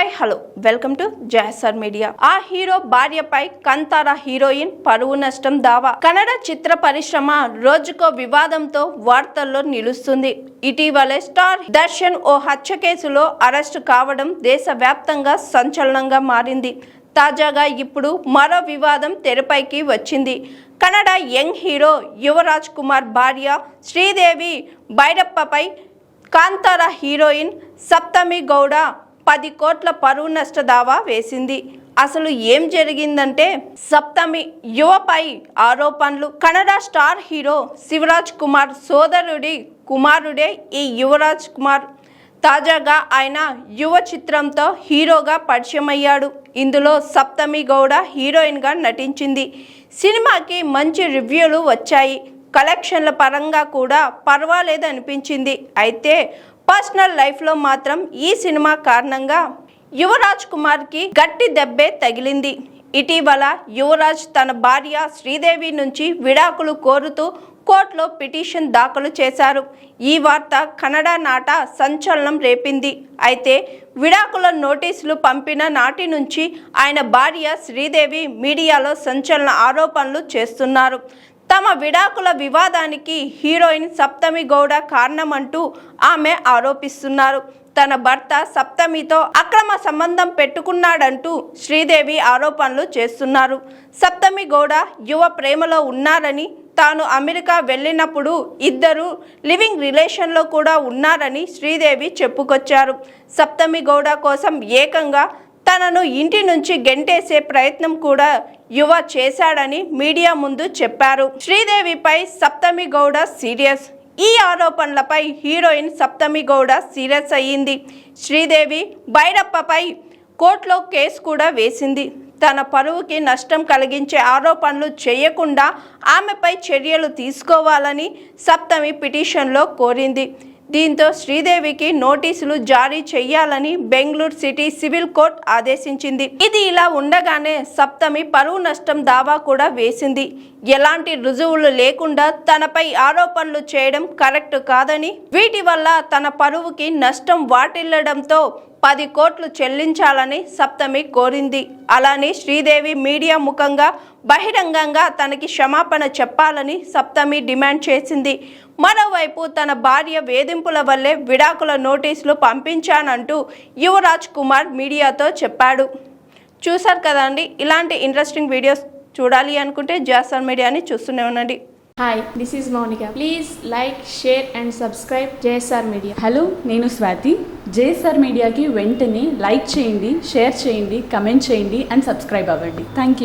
Hi hello welcome to Jayasar media ఆ hero భార్యపై Kantara heroine పరువు నష్టం దావా కన్నడ చిత్ర పరిశ్రమ రోజుకో వివాదంతో వార్తల్లో నిలుస్తుంది. ఇటీవలే స్టార్ దర్శన్ ఓ హత్య కేసులో అరెస్టు కావడం దేశవ్యాప్తంగా సంచలనంగా మారింది. తాజాగా ఇప్పుడు మరో వివాదం తెరపైకి వచ్చింది. కన్నడ యంగ్ హీరో యువరాజ్ కుమార్ భార్య శ్రీదేవి బైరప్పపై కాంతార హీరోయిన్ సప్తమి గౌడ పది కోట్ల పరువు నష్ట దావా వేసింది. అసలు ఏం జరిగిందంటే సప్తమి యువపై ఆరోపణలు. కన్నడ స్టార్ హీరో శివరాజ్ కుమార్ సోదరుడి కుమారుడే ఈ యువరాజ్ కుమార్. తాజాగా ఆయన యువ చిత్రంతో హీరోగా పరిచయమయ్యాడు. ఇందులో సప్తమి గౌడ హీరోయిన్గా నటించింది. సినిమాకి మంచి రివ్యూలు వచ్చాయి. కలెక్షన్ల పరంగా కూడా పర్వాలేదు అనిపించింది అయితే పర్సనల్ లైఫ్లో మాత్రం ఈ సినిమా కారణంగా యువరాజ్ కుమార్కి గట్టి దెబ్బే తగిలింది. ఇటీవల యువరాజ్ తన భార్య శ్రీదేవి నుంచి విడాకులు కోరుతూ కోర్టులో పిటిషన్ దాఖలు చేశారు. ఈ వార్త కన్నడ నాట సంచలనం రేపింది. అయితే విడాకుల నోటీసులు పంపిన నాటి నుంచి ఆయన భార్య శ్రీదేవి మీడియాలో సంచలన ఆరోపణలు చేస్తున్నారు. తమ విడాకుల వివాదానికి హీరోయిన్ సప్తమి గౌడ కారణమంటూ ఆమె ఆరోపిస్తున్నారు. తన భర్త సప్తమితో అక్రమ సంబంధం పెట్టుకున్నాడంటూ శ్రీదేవి ఆరోపణలు చేస్తున్నారు. సప్తమి గౌడ యువ ప్రేమలో ఉన్నారని తాను అమెరికా వెళ్ళినప్పుడు ఇద్దరు లివింగ్ రిలేషన్లో కూడా ఉన్నారని శ్రీదేవి చెప్పుకొచ్చారు. సప్తమి గౌడ కోసం ఏకంగా తనను ఇంటి నుంచి గెంటేసే ప్రయత్నం కూడా యువ చేశాడని మీడియా ముందు చెప్పారు. శ్రీదేవిపై సప్తమి గౌడ సీరియస్. ఈ ఆరోపణలపై హీరోయిన్ సప్తమి గౌడ సీరియస్ అయ్యింది. శ్రీదేవి బైరప్పపై కోర్టులో కేసు కూడా వేసింది. తన పరువుకి నష్టం కలిగించే ఆరోపణలు చేయకుండా ఆమెపై చర్యలు తీసుకోవాలని సప్తమి పిటిషన్లో కోరింది. దీంతో శ్రీదేవికి నోటీసులు జారీ చేయాలని బెంగళూరు సిటీ సివిల్ కోర్ట్ ఆదేశించింది. ఇది ఇలా ఉండగానే సప్తమి పరువు నష్టం దావా కూడా వేసింది. ఎలాంటి రుజువులు లేకుండా తనపై ఆరోపణలు చేయడం కరెక్ట్ కాదని వీటి వల్ల తన పరువుకి నష్టం వాటిల్లడంతో పది కోట్లు చెల్లించాలని సప్తమి కోరింది. అలానే శ్రీదేవి మీడియా ముఖంగా బహిరంగంగా తనకి క్షమాపణ చెప్పాలని సప్తమి డిమాండ్ చేసింది. మరోవైపు తన భార్య వేధింపుల వల్లే విడాకుల నోటీసులు పంపించానంటూ యువరాజ్ కుమార్ మీడియాతో చెప్పాడు. చూశారు కదండి ఇలాంటి ఇంట్రెస్టింగ్ వీడియోస్ చూడాలి అనుకుంటే జాసర్ మీడియాని చూస్తూనే ఉండండి. Hi this is Mounika please like share and subscribe JSR media hello నేను స్వాతి. జేఎస్ఆర్ మీడియాకి వెంటనే లైక్ చేయండి షేర్ చేయండి కమెంట్ చేయండి అండ్ సబ్స్క్రైబ్ అవ్వండి. Thank you